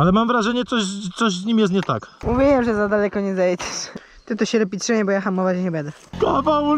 Ale mam wrażenie, coś, coś z nim jest nie tak. Mówiłem, że za daleko nie zajedziesz. Ty to się lepiej trzymaj, bo ja hamować nie będę. Kawał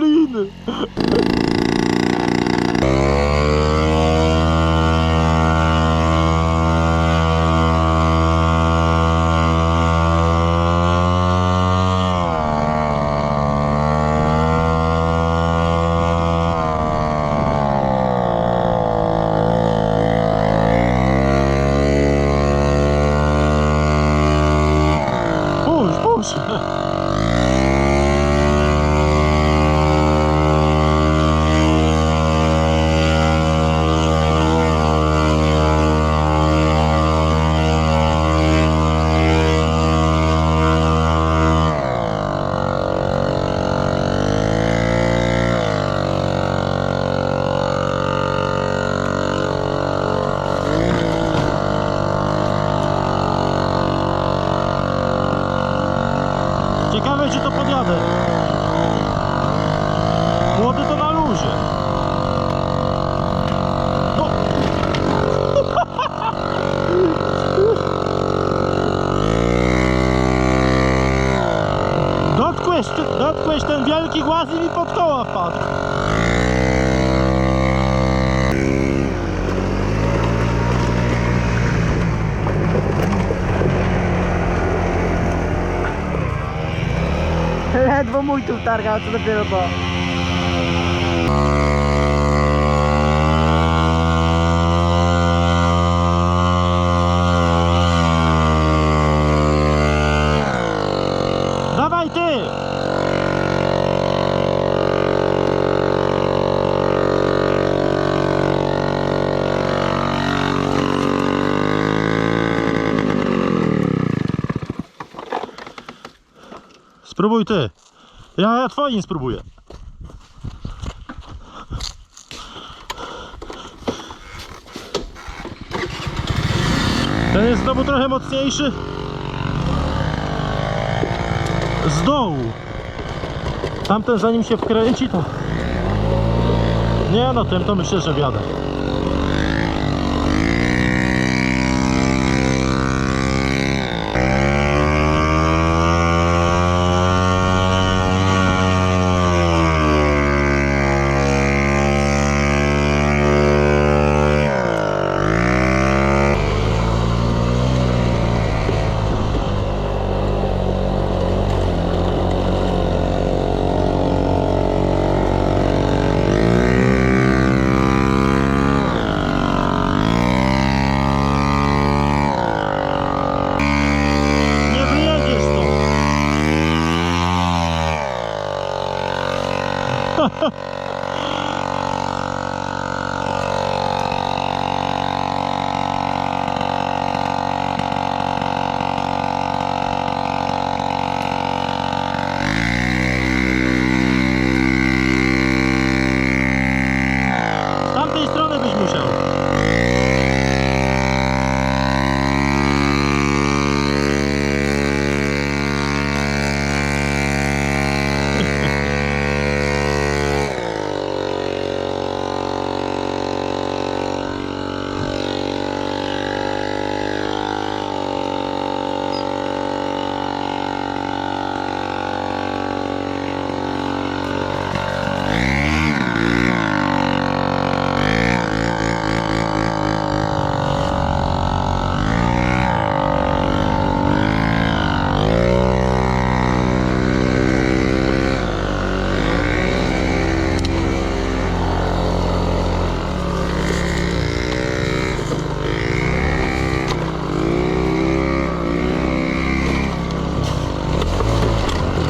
dotkłeś ten wielki głaz i mi pod koła wpadł. Ledwo mój tu targał, co dopiero to. Dawaj ty! Spróbuj ty. Ja, ja twoim spróbuję. Ten jest znowu trochę mocniejszy z dołu. Tamten zanim się wkręci to... Nie no, tym to myślę, że wiadę.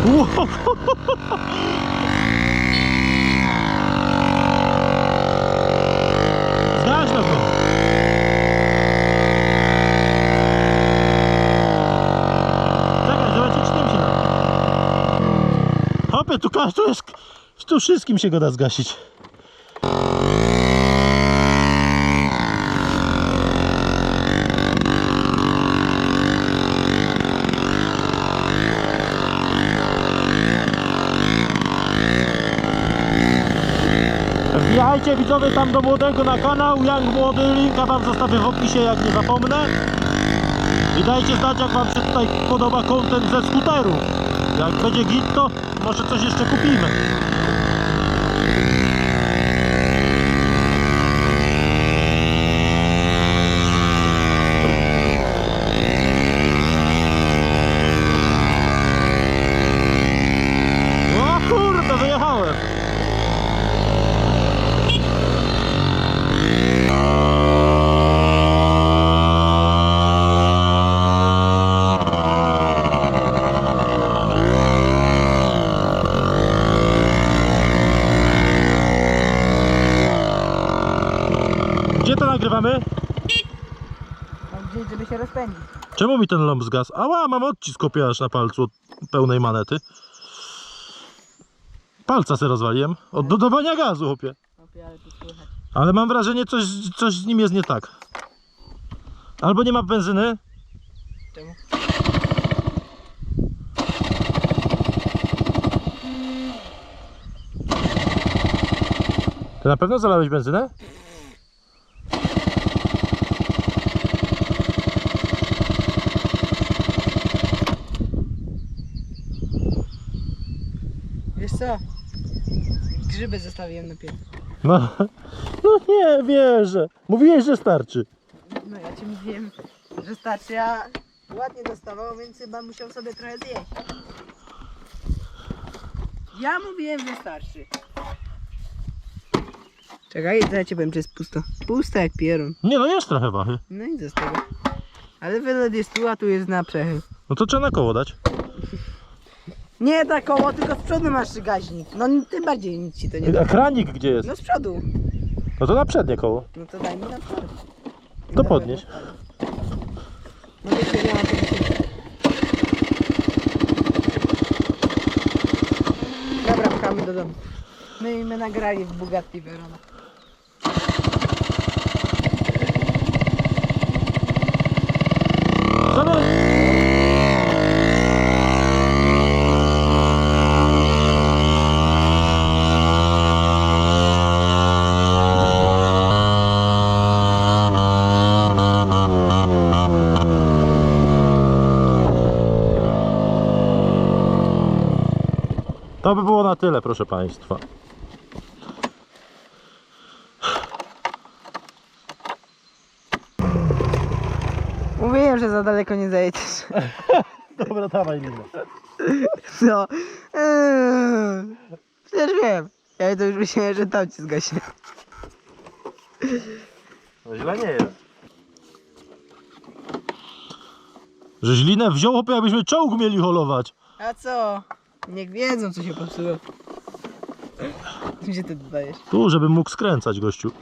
Wow. Zgaś na to. Czekaj, zobaczyć czym się da. Hopie, tu każdy jest... Tu wszystkim się go da zgasić. Wbijajcie widzowie tam do młodego na kanał, Young Młody, linka wam zostawię w opisie jak nie zapomnę. I dajcie znać, jak wam się tutaj podoba content ze skuterów. Jak będzie git, to może coś jeszcze kupimy. Mam gdzieś, żeby się rozpędzić. Czemu mi ten ląb zgasł? Ała, mam odcisk aż na palcu od pełnej manety. Palca se rozwaliłem. Od dodawania gazu, chłopie. Opie, ale tu słychać. Ale mam wrażenie, coś, coś z nim jest nie tak. Albo nie ma benzyny. Czemu? Ty na pewno zalałeś benzynę? Co? Grzyby zostawiłem na piecu. No, no nie wierzę. Mówiłeś, że starczy. No ja ci mówiłem, że starczy, a ładnie dostawał, więc chyba musiał sobie trochę zjeść. Ja mówiłem, że starczy. Czekaj, to ja ci powiem, czy jest pusto. Pusto jak pierun. Nie no, jest trochę wachy. No i co z tego? Ale wylot jest tu, a tu jest na przechył. No to trzeba na koło dać. Nie tak koło, tylko z przodu masz gaźnik. No tym bardziej nic ci to nie da. Kranik gdzie jest? No z przodu. No to na przednie koło. No to daj mi na przód. To podnieś. No wiecie, ja mam to. Dobra, pchamy do domu. My, my nagrali w Bugatti Verona. Zabieraj. To by było na tyle, proszę Państwa. Mówiłem, że za daleko nie zajedziesz. Dobra, dawaj linę. No. Eee, Przecież wiem. Ja to już myślałem, że tam ci zgaśnie. No źle nie jest. Że źlinę wziął, chłopie, jakbyśmy czołg mieli holować. A co? Niech wiedzą, co się popsuło. Gdzie ty dodajesz? Tu, żebym mógł skręcać, gościu.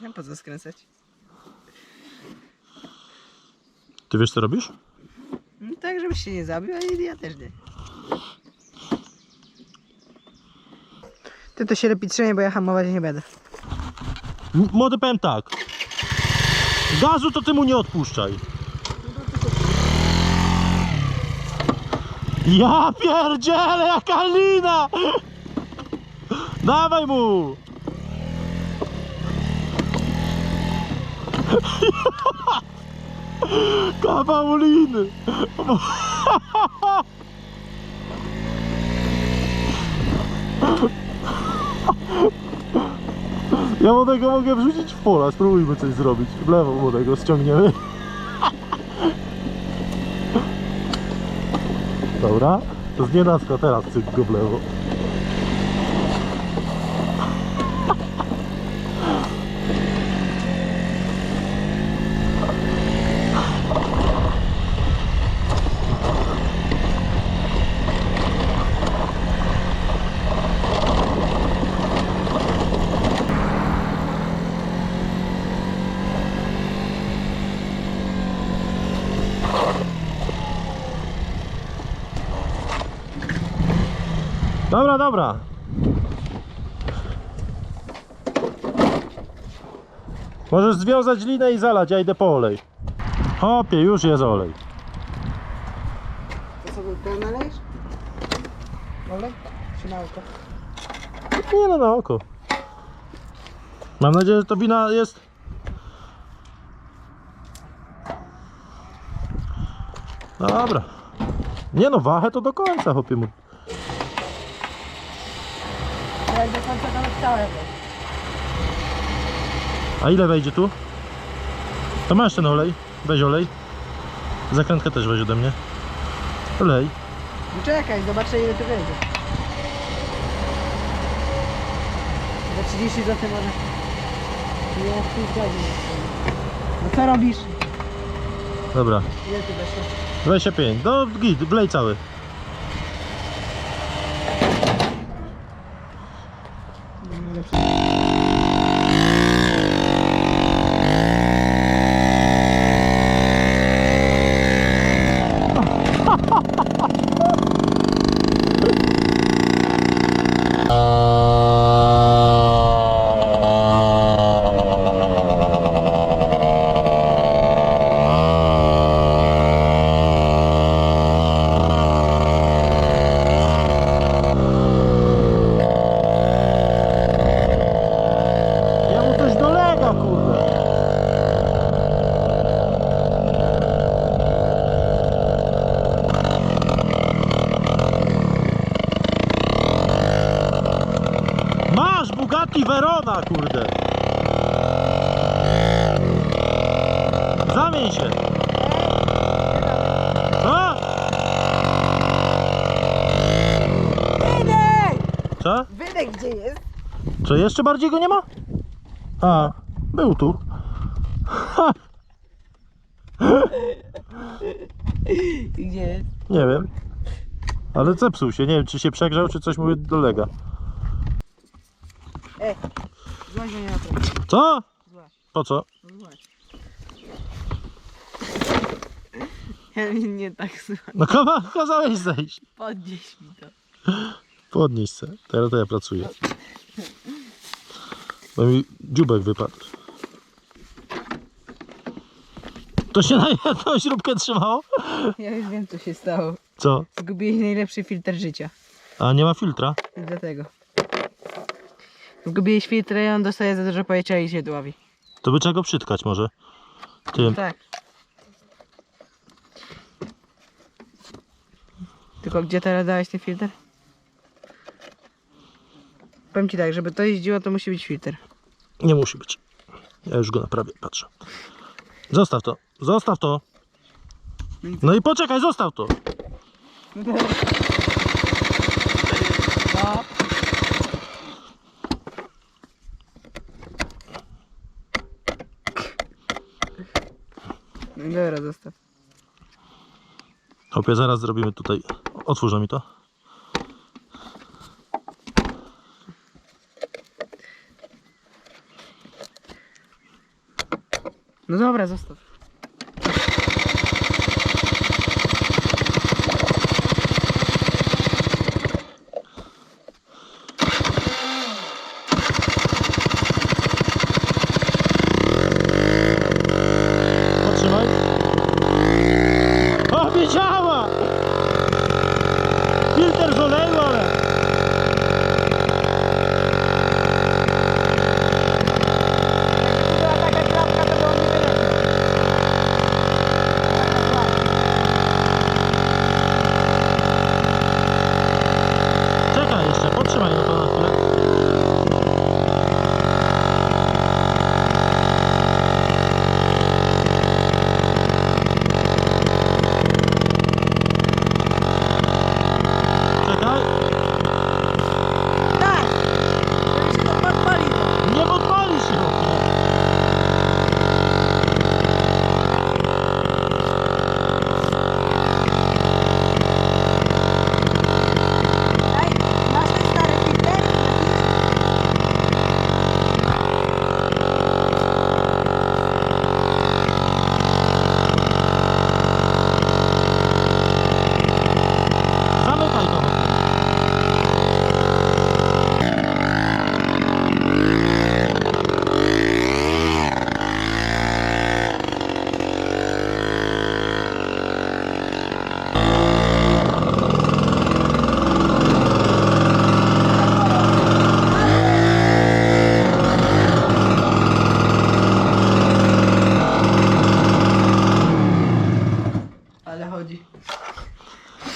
Nie po co skręcać? Ty wiesz, co robisz? No tak, żebyś się nie zabił, ale ja też nie. Ty to się lepiej trzymaj, bo ja hamować nie będę. M- Młody powiem tak. Gazu to ty mu nie odpuszczaj. Ja pierdzielę, jaka lina! Dawaj mu! Kawał liny! Ja młodego mogę wrzucić w pola, spróbujmy coś zrobić. W lewo młodego ściągniemy. Dobra, to z nienacka teraz cyk go w lewo. Dobra, dobra. Możesz związać linę i zalać, ja idę po olej. Hopie, już jest olej. To sobie to nalejesz? Olej? Czy na oko? Nie no, na oko. Mam nadzieję, że to wina jest... Dobra. Nie no, wachę to do końca, chłopie mu. Do końca całe. A ile wejdzie tu? To masz ten olej. Weź olej. Zakrętkę też weź ode mnie. Olej. No czekaj, zobaczę ile tu wejdzie. Za 30 zł może. Nie, pół godzin. No co robisz? Dobra. Ile tu weszło? 25. No git, wlej cały. Jemu coś dolega, kurde. Masz Bugatti Verona, kurde. Zamień się. Co? Wydech! Co? Wydech gdzie jest? Co, jeszcze bardziej go nie ma? A, był tu. Ha, Gdzie jest? nie wiem. Ale zepsuł się, nie wiem czy się przegrzał, czy coś mu dolega. Ej, złaź mnie na to. Co? Złaź, Po co? no złaź. Ja nie tak słucham. No kama, kazałeś zejść. Podnieś mi to. Podnieś se. Teraz to ja pracuję. Bo mi dziubek wypadł. To się na jedną śrubkę trzymało? Ja już wiem co się stało. Co? Zgubiłeś najlepszy filtr życia. A nie ma filtra? I dlatego. Zgubiłeś filtr i on dostaje za dużo powietrza i się dławi. To by trzeba go przytkać może. Tym. Tak. Tylko gdzie teraz dałeś ten filtr? Powiem ci tak, żeby to jeździło, to musi być filtr. Nie musi być. Ja już go naprawię, patrzę. Zostaw to. Zostaw to. No i poczekaj, zostaw to. No. I dobra, zostaw. Chłopie, zaraz zrobimy tutaj. Otwórz mi to. No dobra, zostaw.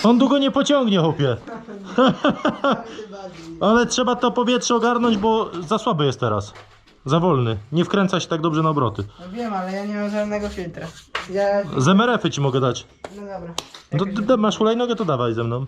On długo nie pociągnie, chłopie. Ale trzeba to powietrze ogarnąć, bo za słaby jest teraz. Za wolny. Nie wkręca się tak dobrze na obroty. No wiem, ale ja nie mam żadnego filtra. Ja... Z MRF-y ci mogę dać. No dobra. No, d- d- masz hulajnogę, to dawaj ze mną.